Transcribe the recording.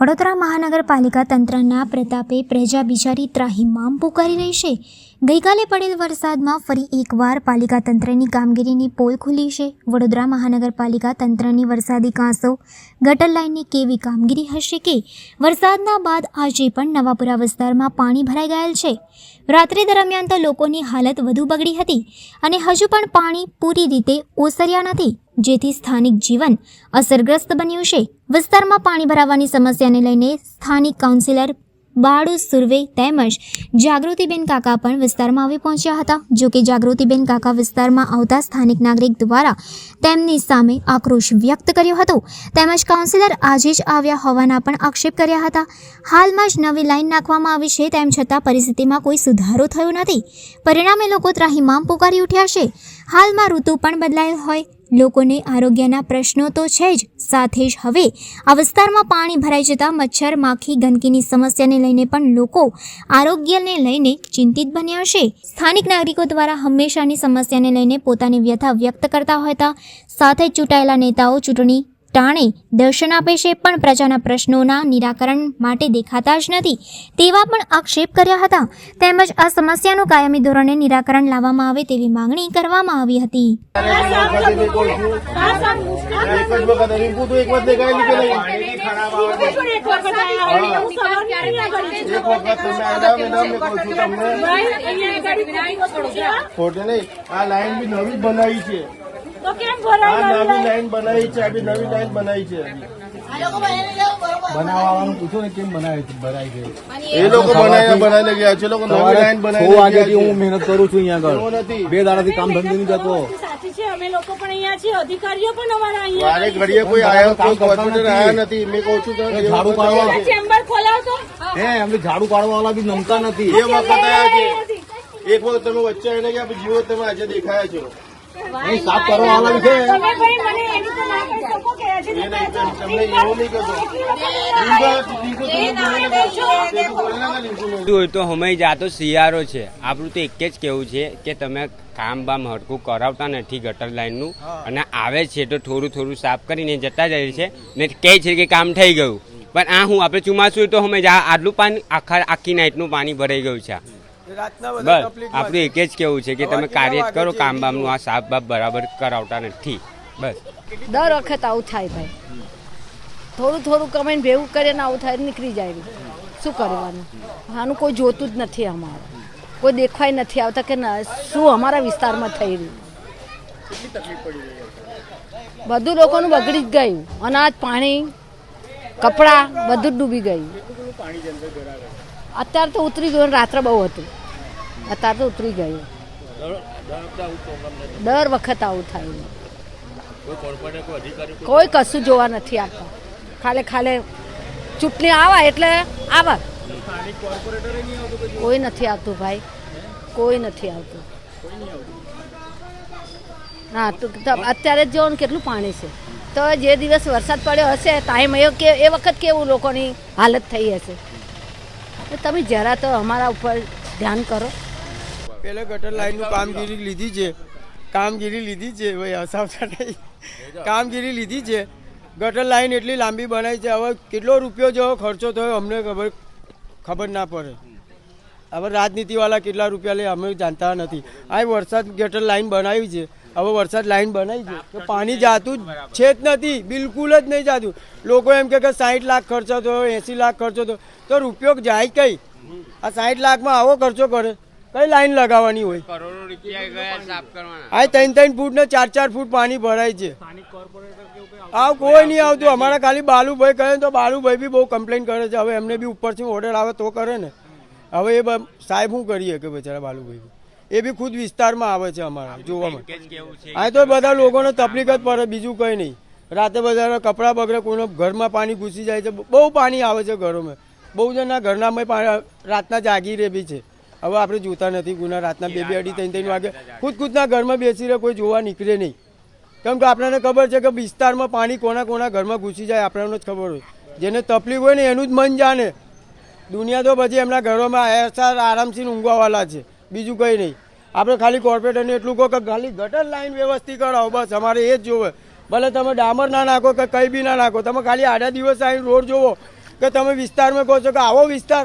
વડોદરા મહાનગરપાલિકા તંત્રના પ્રતાપે પ્રજા બિચારી ત્રાહિમામ પુકારી રહી છે. ગઈકાલે પડેલ વરસાદમાં ફરી એકવાર પાલિકા તંત્રની કામગીરીની પોલ ખુલી છે. વડોદરા મહાનગરપાલિકા તંત્રની વરસાદી કાંસો, ગટર લાઇનની કેવી કામગીરી હશે કે? વરસાદના બાદ આજે પણ નવાપુરા વિસ્તારમાં પાણી ભરાઈ ગયેલ છે. રાત્રિ દરમિયાન તો લોકોની હાલત વધુ બગડી હતી અને હજુ પણ પાણી પૂરી રીતે ઓસર્યા નથી. જેથી સ્થાનિક જીવન અસરગ્રસ્ત બન્યું છે. વિસ્તારમાં પાણી ભરાવાની સમસ્યાને લઈને સ્થાનિક કાઉન્સિલર બાળુ સુરવે તેમજ જાગૃતિબેન કાકા પણ વિસ્તારમાં આવી પહોંચ્યા હતા. જો કે જાગૃતિબેન કાકા વિસ્તારમાં આવતા સ્થાનિક નાગરિક દ્વારા તેમની સામે આક્રોશ વ્યક્ત કર્યો હતો. તેમજ કાઉન્સિલર આજે જ આવ્યા હોવાના પણ આક્ષેપ કર્યા હતા. હાલમાં જ નવી લાઈન નાખવામાં આવી છે, તેમ છતાં પરિસ્થિતિમાં કોઈ સુધારો થયો નથી. પરિણામે લોકો ત્રાહિમામ પુકારી ઉઠ્યા છે. હાલમાં ઋતુ પણ બદલાયેલ હોય લોકોને આરોગ્યના પ્રશ્નો તો છે જ. સાથે જ હવે આ વિસ્તારમાં પાણી ભરાઈ જતાં મચ્છર, માખી, ગંદકીની સમસ્યાને લઈને પણ લોકો આરોગ્યને લઈને ચિંતિત બન્યા છે. સ્થાનિક નાગરિકો દ્વારા હંમેશાની સમસ્યાને લઈને પોતાની વ્યથા વ્યક્ત કરતા હતા સાથે ચૂંટાયેલા નેતાઓ ચૂંટણી ટાણે દર્શન આપે છે પણ પ્રજાના પ્રશ્નોના નિરાકરણ માટે દેખાતા જ નથી. તેવા પણ આક્ષેપ કર્યા હતા. તેમજ આ સમસ્યાનું કાયમી ધોરણે નિરાકરણ લાવવામાં આવે તેવી માંગણી કરવામાં આવી હતી. આ લાઈન બી નવી બનાવી છે. તો કેમ આ ભરાય નવી લાઈન? બનાવી છે આ નવી લાઈન બનાવી છે. બનાવવાનું પૂછો ને કેમ બનાવે છે ભરાય છે એ લોકો બનાવીને બનાવીને ગયા છે લોકો નવી લાઈન છ બનાવીને હું મહેનત કરું છું અહીંયા આગળ. બે દાડાથી કામ ધંધે નહીં જતો. સાચી છે અમે લોકો પણ અહીંયા છીએ અધિકારીઓ પણ અમારા અહીંયા વારે ઘડીએ કોઈ આયો કોઈ કોર્પોરેટર આયા નથી. મેં કહું છું ઝાડુ પાડવા. ચેમ્બર ખોલાવતો હે એમને ઝાડુ પાડવા બી નમતા નથી. એ વખત આવ્યા છે એક વખત તમે વચ્ચે આવીને ગયા જીવો તમે આજે દેખાયા છો. અહીં સાફ કરવા વાળા છે. તમે ભાઈ મને એની તો ના કહી શકો કે તમે તમને એવું નહીં. તે. હોય જાતો શિયાળો છે. આપણું તો એક જ કેવું છે કે તમે કામ બામ હરકું કરાવતા નથી ગટર લાઈનનું. અને આવે છે તો થોડું થોડું સાફ કરીને જતા જાય છે. ને કહે છે કે કામ થઈ ગયું. પણ આ હું આપણે ચોમાસું હોય તો અમે જ આટલું પાણી આખા આખી નાઇટનું પાણી ભરાઈ ગયું છે. બસ આપણું એક જ કેવું છે કે તમે કાર્ય કરો કામ બામનું આ સાફ બાફ બરાબર કરાવતા નથી. બસ. દર વખત આવું થાય ભાઈ. થોડું થોડું કમાઈને ભેગું કરે ને આવું થાય નીકળી જાય. શું કરવાનું? આનું કોઈ જોતું જ નથી અમારે. કોઈ દેખવાય નથી આવતા કે શું અમારા વિસ્તારમાં થઈ રહ્યું? બધું લોકોનું બગડી જ ગયું. અનાજ પાણી કપડાં બધું જ ડૂબી ગયું. અત્યારે તો ઉતરી ગયું રાત્રે બહુ હતું. અત્યારે તો ઉતરી ગયું. દર વખત આવું થાય. કોઈ કશું જોવા નથી આવતા. ખાલે ખાલે ચૂંટણી આવે એટલે આવે. કોઈ નથી આવતું ભાઈ. કોઈ નથી આવતું. હા, તો અત્યારે જ જોવો ને કેટલું પાણી છે. તો જે દિવસ વરસાદ પડ્યો હશે ટાઈમ એ કે એ વખત કેવું લોકોની હાલત થઈ હશે. તમે જરા તો અમારા ઉપર ધ્યાન કરો. પેલે ગટર લાઈનનું કામગીરી લીધી છે. કામગીરી લીધી છે, ભાઈ હસાવતા નહીં. કામગીરી લીધી છે. ગટર લાઈન એટલી લાંબી બનાવી છે. હવે કેટલો રૂપિયો જેવો ખર્ચો થયો અમને ખબર ખબર ના પડે. હવે રાજનીતિવાળા કેટલા રૂપિયા લે, અમે જાણતા નથી. આ વરસાદ ગટર લાઈન બનાવી છે. હવે વરસાદ લાઈન બનાવી છે. તો પાણી જાતું જ છે જ નથી બિલકુલ જ નહીં જાતું. લોકો એમ કે સાઠ લાખ ખર્ચો થયો એંસી લાખ ખર્ચો થયો. તો રૂપિયો જાય કઈ? આ સાઠ લાખમાં આવો ખર્ચો કરે. કઈ લાઈન લગાવવાની હોય? કરોડો રૂપિયા ગયા સાફ કરવાના. આ ત્રણ ત્રણ ફૂટ ને ચાર ચાર ફૂટ પાણી ભરાય છે. આવ કોઈ નહીં આવતું. અમારા ખાલી બાલુભાઈ કહે ને તો બાલુભાઈ બી બહુ કમ્પ્લેન કરે છે. હવે એમને બી ઉપરથી ઓર્ડર આવે તો કરે ને. હવે એ સાહેબ શું કરીએ કે બેચારા બાલુભાઈ? એ બી ખુદ વિસ્તારમાં આવે છે અમારા જોવામાં. આ તો બધા લોકોને તકલીફ જ પડે બીજું કંઈ નહીં. રાતે બધા કપડાં બગડે કોઈનો ઘરમાં પાણી ઘૂસી જાય છે બહુ પાણી આવે છે ઘરોમાં. બહુ જણના ઘરનામાં રાતના જાગી રહે બી છે. હવે આપણે જોતા નથી ગુના રાતના બે બે અઢી ત્રણ ત્રણ વાગે ખુદ ખુદના ઘરમાં બેસી રહે કોઈ જોવા નીકળે નહીં. કેમ કે આપણને ખબર છે કે વિસ્તારમાં પાણી કોના કોના ઘરમાં ઘૂસી જાય આપણને જ ખબર હોય. જેને તકલીફ હોય ને એનું જ મન જાણે. દુનિયા તો પછી એમના ઘરોમાં એસાર આરામથી ઊંઘવાવાળા છે. બીજું કંઈ નહીં. આપણે ખાલી કોર્પોરેટરને એટલું કહો કે ખાલી ગટર લાઈન વ્યવસ્થિત કરાવો, બસ. અમારે એ જ જોવે. ભલે તમે ડામર ના નાખો કે કંઈ બી ના નાખો, તમે ખાલી આડા દિવસ આવીને રોડ જોવો કે તમે વિસ્તારમાં કહો છો કે આવો વિસ્તાર.